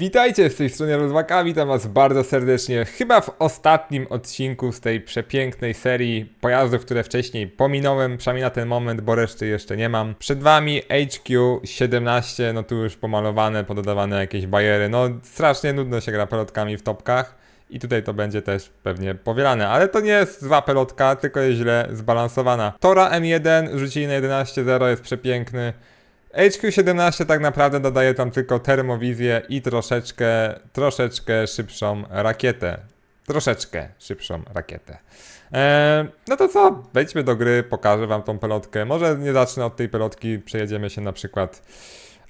Witajcie z tej strony Rozwaka, witam was bardzo serdecznie. Chyba w ostatnim odcinku z tej przepięknej serii pojazdów, które wcześniej pominąłem, przynajmniej na ten moment, bo reszty jeszcze nie mam. Przed wami HQ17, no tu już pomalowane, pododawane jakieś bajery. No strasznie nudno się gra pelotkami w topkach. I tutaj to będzie też pewnie powielane, ale to nie jest zła pelotka, tylko jest źle zbalansowana. Tora M1 rzucili na 11.0, jest przepiękny. HQ17 tak naprawdę dodaje tam tylko termowizję i troszeczkę, troszeczkę szybszą rakietę. Troszeczkę szybszą rakietę. Eee, no to co? Wejdźmy do gry, pokażę wam tą pelotkę. Może nie zacznę od tej pelotki, przejedziemy się na przykład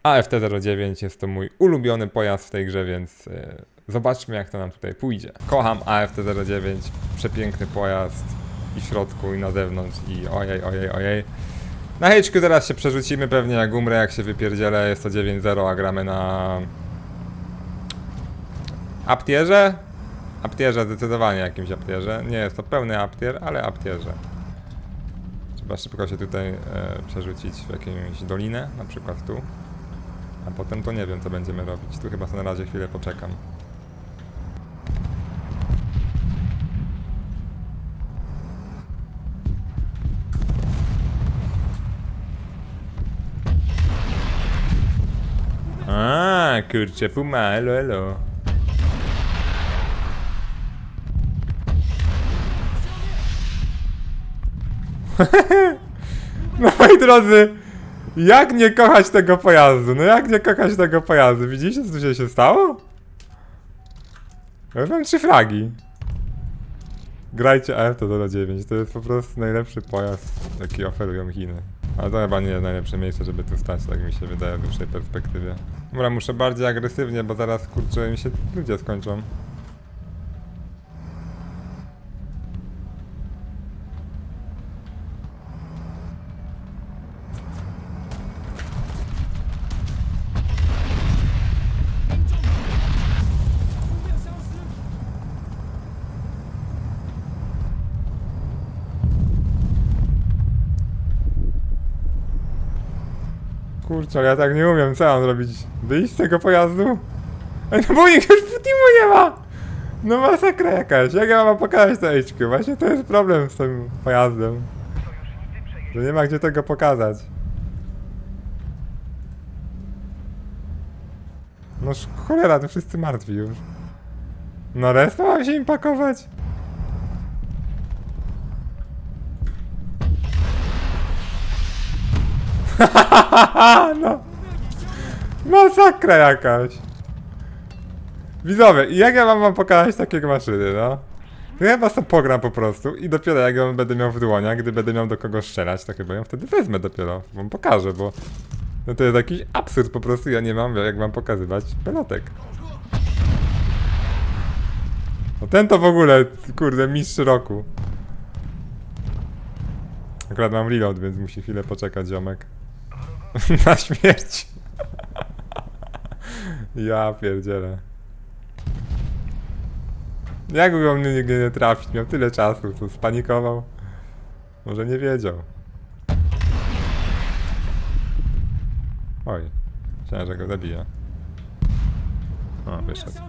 AFT-09. Jest to mój ulubiony pojazd w tej grze, więc e, zobaczmy jak to nam tutaj pójdzie. Kocham AFT-09, przepiękny pojazd i w środku, i na zewnątrz, i ojej, ojej, ojej. Na HQ teraz się przerzucimy pewnie jak umrę, jak się wypierdzielę, jest to 9-0, a gramy na... Aptierze? Aptierze, zdecydowanie jakimś aptierze. Nie jest to pełny aptier, ale aptierze. Trzeba szybko się tutaj e, przerzucić w jakąś dolinę, na przykład tu. A potem to nie wiem co będziemy robić. Tu chyba na razie chwilę poczekam. A, kurczę, puma, elo, elo. No moi drodzy, jak nie kochać tego pojazdu? No jak nie kochać tego pojazdu? Widzicie co się, stało? Ja mam trzy flagi. Grajcie AF-09, to jest po prostu najlepszy pojazd, jaki oferują Chiny. Ale to chyba nie jest najlepsze miejsce, żeby tu stać, tak mi się wydaje w dłuższej perspektywie. Dobra, muszę bardziej agresywnie, bo zaraz kurczę mi się ludzie skończą. Kurczę, ale ja tak nie umiem, co mam zrobić? Wyjść z tego pojazdu? Ej, no bo już Putimu nie ma! No masakra jakaś, jak ja mam pokazać to HQ? Właśnie to jest problem z tym pojazdem. Że nie ma gdzie tego pokazać. No cholera, to wszyscy martwi już. No resztę mam się im pakować? no. Masakra jakaś. Widzowie, jak ja mam wam pokazać takie maszyny, no? To ja was to pogram po prostu i dopiero jak ją będę miał w dłoniach, gdy będę miał do kogo strzelać, to chyba ją wtedy wezmę dopiero, wam pokażę, bo no to jest jakiś absurd po prostu, ja nie mam jak wam pokazywać pelotek. No ten to w ogóle, kurde, mistrz roku. Akurat mam reload, więc musi chwilę poczekać ziomek. Na śmierć. ja pierdzielę. Jak go mnie nigdy nie trafić? Miał tyle czasu, to spanikował. Może nie wiedział. Oj, myślałem, że go zabija. O, wyszedł.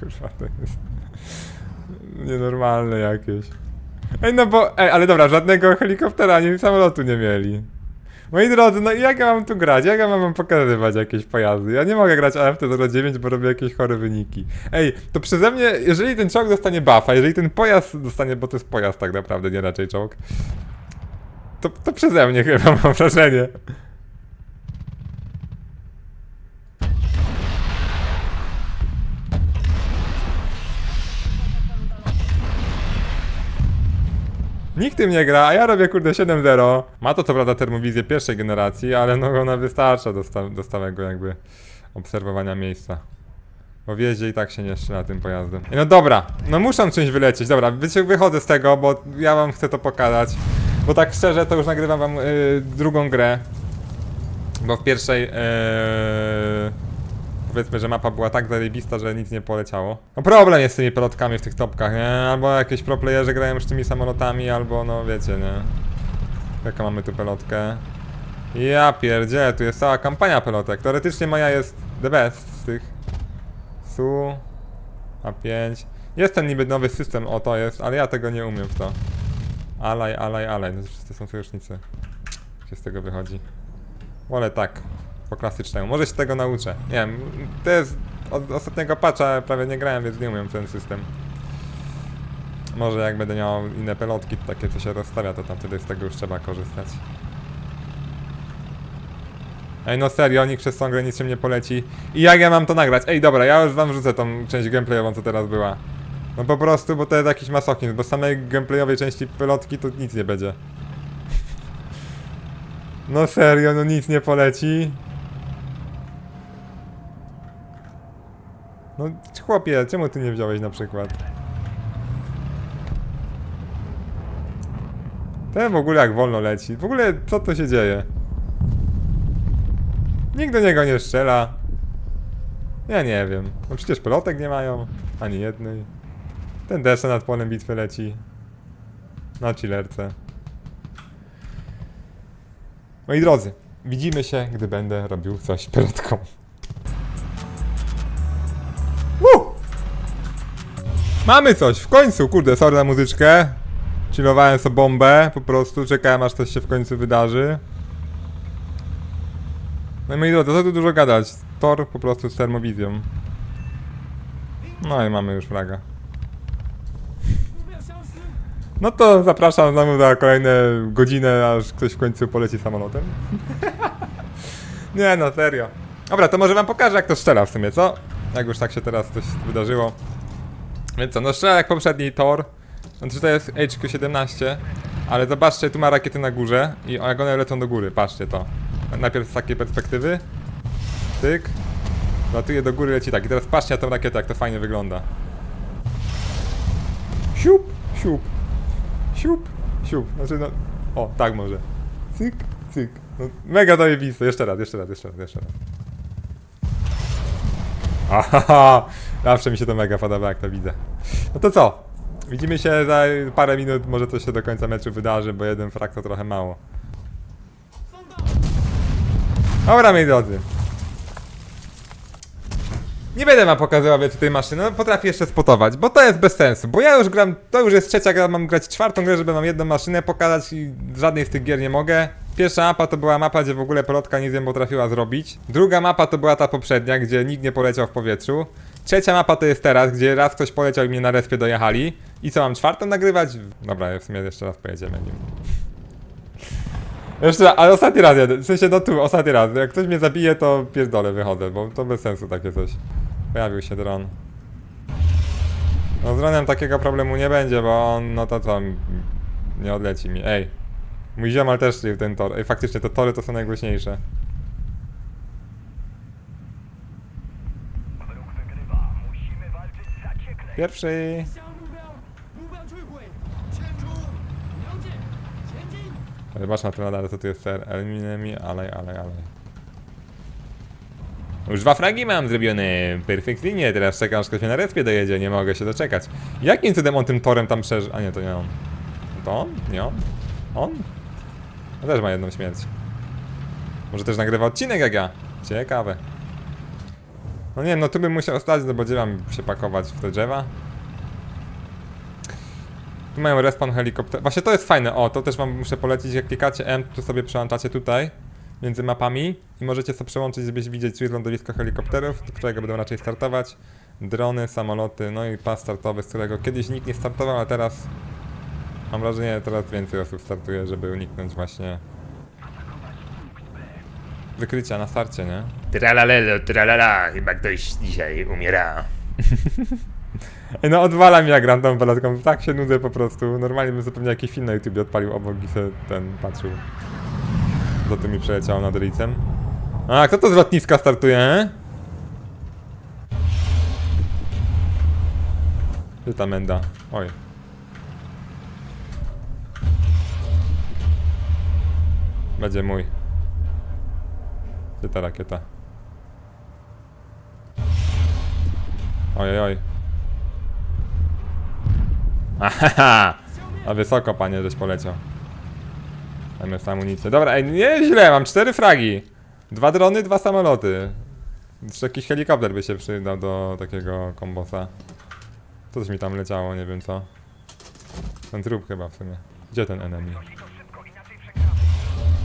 Kurwa, to jest nienormalne jakieś. Ej, no bo, ej, ale dobra, żadnego helikoptera ani samolotu nie mieli. Moi drodzy, no i jak ja mam tu grać? Jak ja mam wam pokazywać jakieś pojazdy? Ja nie mogę grać AFT-09, bo robię jakieś chore wyniki. Ej, to przeze mnie, jeżeli ten czołg dostanie buffa, jeżeli ten pojazd dostanie, bo to jest pojazd tak naprawdę, nie raczej czołg, to, to przeze mnie chyba mam wrażenie. Nikt tym nie gra, a ja robię kurde 7-0. Ma to co prawda termowizję pierwszej generacji, ale no ona wystarcza do, sta do stałego jakby obserwowania miejsca. Bo w jeździe i tak się nie strzela tym pojazdem. Ej, No dobra, no muszę czymś wylecieć. Dobra, wy- wychodzę z tego, bo ja wam chcę to pokazać. Bo tak szczerze to już nagrywam wam y, drugą grę. Bo w pierwszej yy, powiedzmy, że mapa była tak zajebista, że nic nie poleciało. No problem jest z tymi pelotkami w tych topkach, nie? Albo jakieś pro playerzy grają już tymi samolotami, albo no wiecie, nie? Jaką mamy tu pelotkę? Ja pierdzielę, tu jest cała kampania pelotek. Teoretycznie moja jest the best z tych. Su. A5. Jest ten niby nowy system, o to jest, ale ja tego nie umiem w to. Alaj, alaj, alaj. No wszyscy są sojusznicy. Jak się z tego wychodzi? Wolę tak. Po klasycznemu. Może się tego nauczę. Nie wiem. To jest od ostatniego patcha prawie nie grałem, więc nie umiem ten system. Może jak będę miał inne pelotki takie, co się rozstawia, to tam wtedy z tego już trzeba korzystać. Ej, no serio, nikt przez tą grę niczym nie poleci. I jak ja mam to nagrać? Ej, dobra, ja już wam rzucę tą część gameplayową, co teraz była. No po prostu, bo to jest jakiś masochizm, bo samej gameplayowej części pelotki to nic nie będzie. No serio, no nic nie poleci. No chłopie, czemu ty nie wziąłeś na przykład? Ten w ogóle jak wolno leci. W ogóle co to się dzieje? Nikt do niego nie strzela. Ja nie wiem. No przecież pelotek nie mają. Ani jednej. Ten deszcze nad polem bitwy leci. Na chillerce. Moi drodzy, widzimy się, gdy będę robił coś pelotką. Mamy coś, w końcu, kurde, sorry na muzyczkę. Chillowałem sobie bombę, po prostu czekałem aż coś się w końcu wydarzy. No i moi drodzy, co tu dużo gadać? Tor po prostu z termowizją. No i mamy już fraga. No to zapraszam znowu za kolejne godzinę, aż ktoś w końcu poleci samolotem. Nie no, serio. Dobra, to może wam pokażę jak to strzela w sumie, co? Jak już tak się teraz coś wydarzyło. Więc co, no strzela jak poprzedni tor. Znaczy to jest HQ-17, ale zobaczcie, tu ma rakiety na górze i jak one lecą do góry, patrzcie to. Najpierw z takiej perspektywy. Tyk. Latuje do góry, leci tak. I teraz patrzcie na tą rakietę, jak to fajnie wygląda. Siup, siup. Siup, siup. Znaczy no... O, tak może. Cyk, cyk. No, mega zajebiste. Jeszcze raz, jeszcze raz, jeszcze raz, jeszcze raz. Aha, zawsze mi się to mega podoba, jak to widzę. No to co? Widzimy się za parę minut, może coś się do końca meczu wydarzy, bo jeden frak to trochę mało. Dobra, moi drodzy. Nie będę wam pokazywał więcej tej maszyny, no potrafię jeszcze spotować, bo to jest bez sensu, bo ja już gram, to już jest trzecia gra, mam grać czwartą grę, żeby wam jedną maszynę pokazać i żadnej z tych gier nie mogę. Pierwsza mapa to była mapa, gdzie w ogóle pelotka nic nie potrafiła zrobić. Druga mapa to była ta poprzednia, gdzie nikt nie poleciał w powietrzu. Trzecia mapa to jest teraz, gdzie raz ktoś poleciał i mnie na respie dojechali. I co, mam czwartą nagrywać? Dobra, w sumie jeszcze raz pojedziemy nim. Jeszcze, raz, ale ostatni raz jadę, w sensie no tu, ostatni raz. Jak ktoś mnie zabije, to pierdolę, wychodzę, bo to bez sensu takie coś. Pojawił się dron. No z dronem takiego problemu nie będzie, bo on, no to co, nie odleci mi. Ej, mój ziomal też strzelił ten tor. Ej, faktycznie te tory to są najgłośniejsze. Wróg wygrywa. Musimy walczyć zaciekle. Pierwszy. 向目标，目标摧毁，前出，了解，前进。 Ale Zobacz na to nadal, co tu jest ser. Eliminemi, alej, alej, alej. Już dwa fragi mam zrobione. Perfekcyjnie, teraz czekam, aż ktoś mnie na respie dojedzie, nie mogę się doczekać. Jakim cudem on tym torem tam przeżył? A nie, to nie on. To on? Nie on? On? On też ma jedną śmierć. Może też nagrywa odcinek jak ja. Ciekawe. No nie wiem, no tu bym musiał stać, no bo gdzie mam się pakować w te drzewa? Tu mają respawn helikopter. Właśnie to jest fajne. O, to też wam muszę polecić. Jak klikacie M, to sobie przełączacie tutaj między mapami i możecie sobie przełączyć, żebyś widzieć, tu jest lądowisko helikopterów, do którego będą raczej startować. Drony, samoloty, no i pas startowy, z którego kiedyś nikt nie startował, a teraz mam wrażenie, teraz więcej osób startuje, żeby uniknąć właśnie wykrycia na starcie, nie? Tralalelo, tralala, chyba ktoś dzisiaj umiera. Ej, no odwala mi jak gram tą pelotką, tak się nudzę po prostu. Normalnie bym zupełnie jakiś film na YouTube odpalił obok i se ten patrzył. Co tu mi przeleciało nad rejcem. A, kto to z lotniska startuje, e? Gdzie ta menda? Oj. Będzie mój. Gdzie ta rakieta? Oj, oj. Ahaha! A wysoko, panie, żeś poleciał. Zamiast amunicję. Dobra, ej, nie źle, mam cztery fragi. Dwa drony, dwa samoloty. Jeszcze jakiś helikopter by się przydał do takiego kombosa. Coś mi tam leciało, nie wiem co. Ten trup chyba w sumie. Gdzie ten enemy?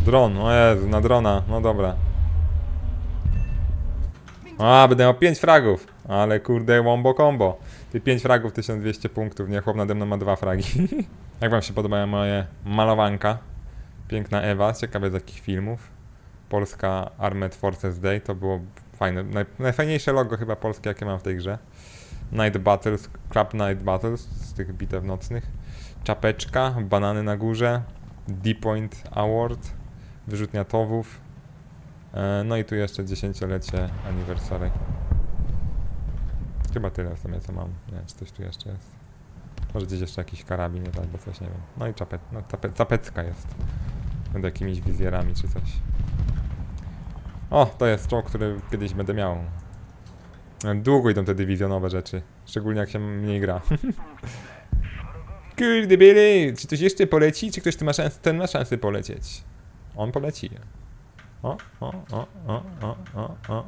Dron, o Jezu, na drona, no dobra. A, będę miał 5 fragów. Ale kurde, wombo combo. Ty 5 fragów, 1200 punktów, nie? Chłop nade mną ma dwa fragi. Jak wam się podobają moje malowanka? Piękna Ewa, ciekawe z jakich filmów. Polska Armed Forces Day, to było fajne. Naj, najfajniejsze logo chyba polskie, jakie mam w tej grze. Night Battles, Crab Night Battles, z tych bitew nocnych. Czapeczka, banany na górze. D-Point Award, wyrzutnia towów. E, no i tu jeszcze dziesięciolecie anniversary. Chyba tyle w sumie co mam. Nie wiem, czy coś tu jeszcze jest. Może gdzieś jeszcze jakiś karabin albo coś, nie wiem. No i czapet, no, capecka jest. Nad jakimiś wizjerami czy coś. O, to jest czołg, który kiedyś będę miał. Długo idą te dywizjonowe rzeczy. Szczególnie jak się mniej gra. Kurde Billy, czy ktoś jeszcze poleci? Czy ktoś tu ma szansę, ten ma szansę polecieć? On poleci. O, o, o, o, o, o, o.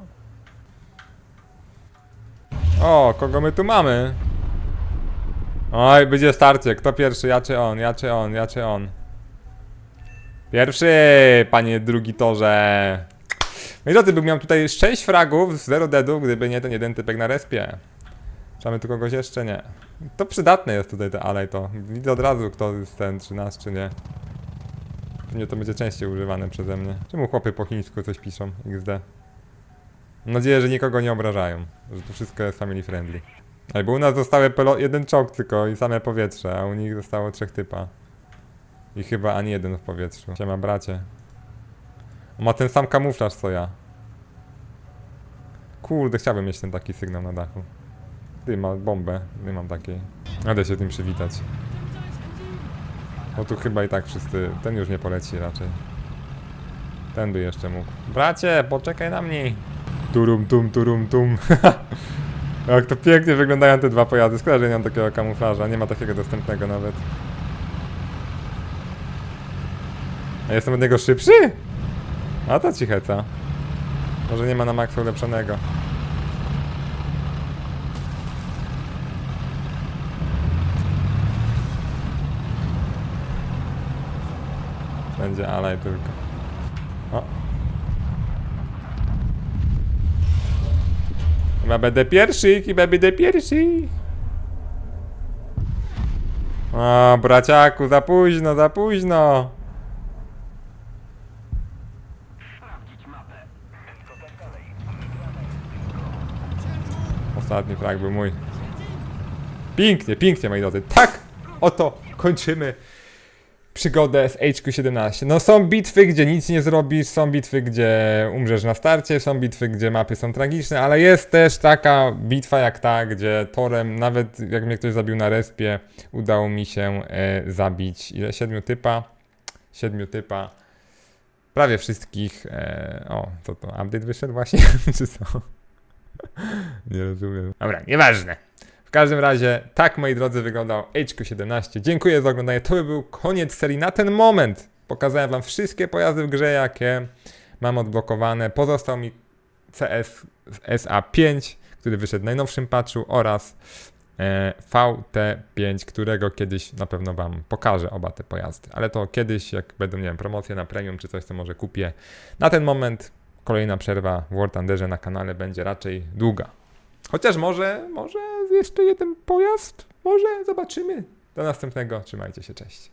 O, kogo my tu mamy? Oj, będzie starcie. Kto pierwszy? Ja czy on? Ja czy on? Ja czy on? Pierwszy, panie drugi torze. No i drodzy, bym miał tutaj 6 fragów, 0 deadów, gdyby nie ten jeden typek na respie. Mamy tu kogoś jeszcze? Nie. To przydatne jest tutaj te alej to. Widzę od razu, kto jest ten, czy nas, czy nie. Pewnie to będzie częściej używane przeze mnie. Czemu chłopy po chińsku coś piszą? XD. Mam nadzieję, że nikogo nie obrażają. Że to wszystko jest family friendly. Ale bo u nas zostały jeden czołg tylko i same powietrze, a u nich zostało trzech typa. I chyba ani jeden w powietrzu. Siema bracie. On ma ten sam kamuflaż co ja. Kurde, chciałbym mieć ten taki sygnał na dachu. Ty ma bombę, nie mam takiej. Będę się nim przywitać. Bo tu chyba i tak wszyscy. Ten już nie poleci raczej. Ten by jeszcze mógł. Bracie, poczekaj na mnie. Turum tum, turum tum. Jak to pięknie wyglądają te dwa pojazdy. Szkoda, że nie mam takiego kamuflaża. Nie ma takiego dostępnego nawet. A jestem od niego szybszy? A to cicheca. Może nie ma na maksa ulepszonego. Będzie alej tylko. O. Chyba będę pierwszy, chyba będę pierwszy. O, braciaku, za późno, za późno. Ostatni frag był mój. Pięknie, pięknie, moi drodzy. Tak, oto kończymy przygodę z HQ17. No są bitwy, gdzie nic nie zrobisz, są bitwy, gdzie umrzesz na starcie, są bitwy, gdzie mapy są tragiczne, ale jest też taka bitwa jak ta, gdzie torem, nawet jak mnie ktoś zabił na respie, udało mi się e, zabić ile? Siedmiu typa? Siedmiu typa. Prawie wszystkich. E, o, co to? Update wyszedł właśnie? Czy co? nie rozumiem. Dobra, nieważne. W każdym razie, tak moi drodzy wyglądał HQ17. Dziękuję za oglądanie. To by był koniec serii na ten moment. Pokazałem wam wszystkie pojazdy w grze, jakie mam odblokowane. Pozostał mi CS SA5, który wyszedł w najnowszym patchu oraz e, VT5, którego kiedyś na pewno wam pokażę oba te pojazdy. Ale to kiedyś, jak będą, nie wiem, promocje na premium czy coś, to może kupię. Na ten moment kolejna przerwa w War Thunderze na kanale będzie raczej długa. Chociaż może, może jeszcze jeden pojazd? Może zobaczymy. Do następnego. Trzymajcie się, cześć.